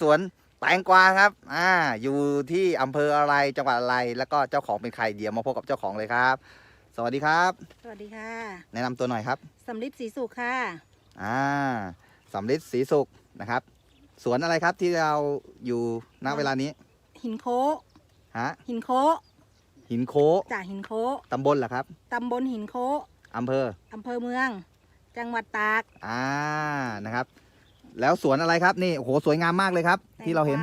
สวนแตงกวาครับอ่าอยู่ที่อำเภออะไรจังหวัดอะไร แล้วก็เจ้าของเป็นใครเดี๋ยวมาพบกับเจ้าของเลยครับ สวัสดีครับ สวัสดีค่ะแนะนำตัวหน่อยครับสำลิดสีสุขค่ะ อ่าสำลิดศรีสุขนะครับ สวนอะไรครับที่เราอยู่ณเวลานี้หินโคฮะหินโคหินโคจากหินโคตำบลเหรอครับตำบลหินโคอำเภอ อำเภอเมือง จังหวัดตาก อ่า นะครับ แล้วสวนอะไรครับนี่โอ้โหสวยงามมากเลยครับ ที่เราเห็น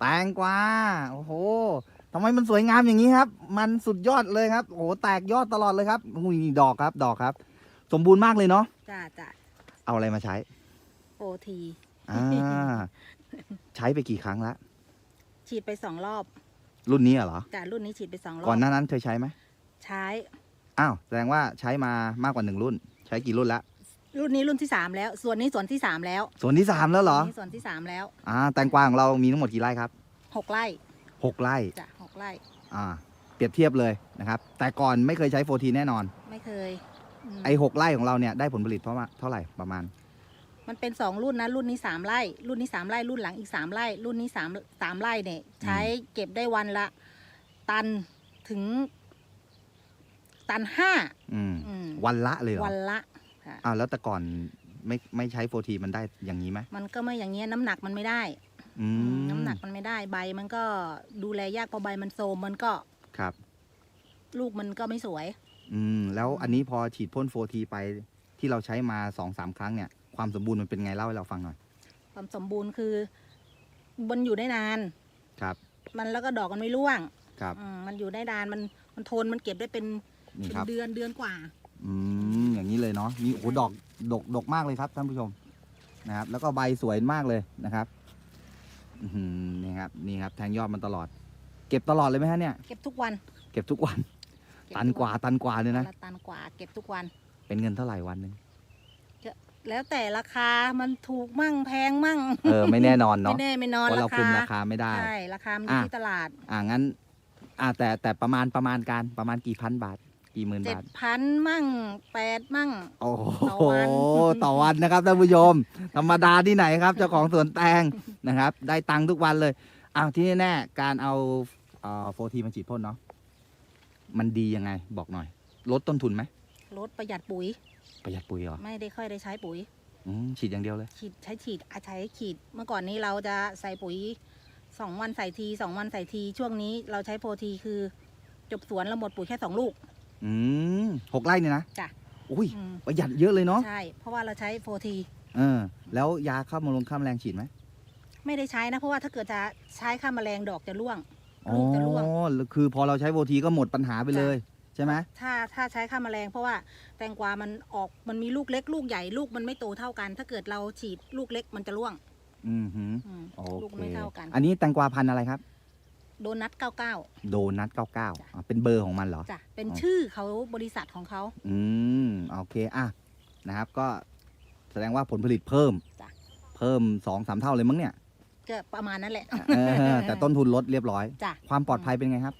แตงกวาแตงกวาโอ้โหทำไมมันสวยงามอย่างนี้ครับ มันสุดยอดเลยครับโอ้โหแตกยอดตลอดเลยครับอุ้ยดอกครับ ดอกครับ สมบูรณ์มากเลยเนาะจ้าจ้าเอาอะไรมาใช้โอทีอ่าใช้ไปกี่ครั้งละฉีดไปสองรอบ รุ่นนี้เหรอจ้ารุ่นนี้ฉีดไปสองรอบก่อนหน้านั้นเคยใช้ไหมใช้อ้าวแสดงว่าใช้มามากกว่าหนึ่งรุ่น ใช้กี่รุ่นละ รุ่นนี้รุ่นที่สามแล้ว ส่วนนี้ส่วนที่สามแล้วส่วนที่สามแล้วเหรอส่วนนี้ส่วนที่สามแล้วอ่า แตงกวาของเรามีทั้งหมดกี่ไร่ครับหกไร่หกไร่ จ้ะหกไร่ อ่า เปรียบเทียบเลยนะครับ แต่ก่อนไม่เคยใช้โฟทีแน่นอน ไม่เคยมไอ้หกไร่ของเราเนี่ยได้ผลผลิตเพราะว่าเท่าไหร่ประมาณ มันเป็นสองรุ่นนะ รุ่นนี้สามไร่ รุ่นนี้สามไร่ รุ่นหลังอีกสามไร่ รุ่นนี้สามสามไร่เนี่ย ใช้เก็บได้วันละ ตันถึง ตันห้าอืม อืมวันละเลยเหรอวันละ ค่ะ อ้าวแล้วแต่ก่อนไม่ไม่ใช้โฟทีมันได้อย่างนี้ไหมมันก็ไม่อย่างเงี้ยน้ำหนักมันไม่ได้ อืมน้ำหนักมันไม่ได้ใบ มันก็ดูแลยากพอใบมันโซมมันก็ครับ ลูกมันก็ไม่สวย อืมแล้วอันนี้พอฉีดพ่นโฟทีไปที่เราใช้มาสองสามครั้งเนี่ย ความสมบูรณ์มันเป็นไงเล่าให้เราฟังหน่อย ความสมบูรณ์คือมันอยู่ได้นาน ครับ มันแล้วก็ดอกมันไม่ร่วงครับ อืมมันอยู่ได้นานมันมันทนมันเก็บได้เป็นนี่เป็นครับ เดือนเดือนกว่า อืมอย่างนี้เลยเนาะนี่โอ้โหดอกดกดกมากเลยครับท่านผู้ชมนะครับ แล้วก็ใบสวยมากเลยนะครับอือหือนี่ครับนี่ครับแทงยอดมันตลอด เก็บตลอดเลยไหมฮะเนี่ย เก็บทุกวันเก็บทุกวันเก็บตันทุกว่าตันกว่าเลยนะละตันกว่าเก็บทุกวัน เป็นเงินเท่าไหร่วันหนึ่งแล้วแต่ราคามันถูกมั่งแพงมั่งเออไม่แน่นอนไม่เนาะแน่ไม่นอนเพราะเราราคุคามราคาไม่ได้ ใช่ราคามันอยู่อะ ที่ตลาด อ่างั้น อ่าแต่แต่ประมาณประมาณการประมาณกี่พันบาท กี่หมื่นเจ็ดบาท พันมั่งแปดมั่ง โอ้โหต่อวัน ต่อวันนะครับท่านผู้ชม ธรรมดาที่ไหนครับ เจ้าของสวนแตงนะครับ ได้ตังค์ทุกวันเลยอ้าวที่แน่ๆการเอาโฟทีมาฉีดพ่นเนาะมันดียังไงบอกหน่อย ลดต้นทุนไหมลดประหยัดปุ๋ย ประหยัดปุ๋ยเหรอไม่ได้ค่อยได้ใช้ปุ๋ย อืมฉีดอย่างเดียวเลย ฉีดใช้ฉีดอาใช้ฉีดเมื่อก่อนนี้เราจะใส่ปุ๋ยสองวันใส่ทีสองวันใส่ที ช่วงนี้เราใช้โปรทีคือ จบสวนเราหมดปุ๋ยแค่สองลูก อืมหกไร่เนี่ยนะจ้ะ อุ้ยอืมประหยัดเยอะเลยเนาะใช่ เพราะว่าเราใช้โปรทีเออ แล้วยาฆ่าแมลงฆ่าแมลงฉีดไหมไม่ได้ใช้นะ เพราะว่าถ้าเกิดจะใช้ฆ่าแมลงดอกจะร่วง อ๋อลูกจะร่วง คือพอเราใช้โฟทีก็หมดปัญหาไปเลย ใช่ไหมถ้าถ้าใช้ฆ่าแมลง เพราะว่าแตงกวามันออกมันมีลูกเล็กลูกใหญ่ลูกมันไม่โตเท่ากัน ถ้าเกิดเราฉีดลูกเล็กมันจะร่วงอืมหืมอืมโอลูกเคไม่เท่ากัน อันนี้แตงกวาพันธุ์อะไรครับ โดนัทเก้าเก้าโดนัท99อะเป็นเบอร์ของมันเหรอจ้ะเป็นอ๋อชื่อเขาบริษัทของเขาอืมโอเคอะนะครับ ก็แสดงว่าผลผลิตเพิ่มจ้ะเพิ่มสองสามเท่าเลยมั้งเนี่ยก็ประมาณนั้นแหละเออแต่ต้นทุนลดเรียบร้อยจ้ะความปลอดภัยเป็นไงครับ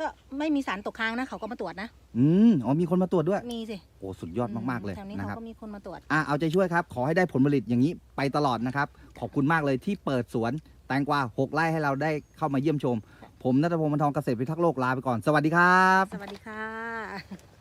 ก็ไม่มีสารตกค้างนะเขาก็มาตรวจนะ อืมอ๋อมีคนมาตรวจด้วย มีสิ โอ้สุดยอดมาก ๆ เลยแถวนี้นะเขาครับก็มีคนมาตรวจ อะเอาใจช่วยครับ ขอให้ได้ผลผลิตอย่างนี้ไปตลอดนะครับ ขอบคุณมากเลยที่เปิดสวน แตงกวาหกไร่ให้เราได้เข้ามาเยี่ยมชม ผมนัทพงศ์บรรทองเกษตรพิทักษ์โลกลาไปก่อน สวัสดีครับ สวัสดีค่ะ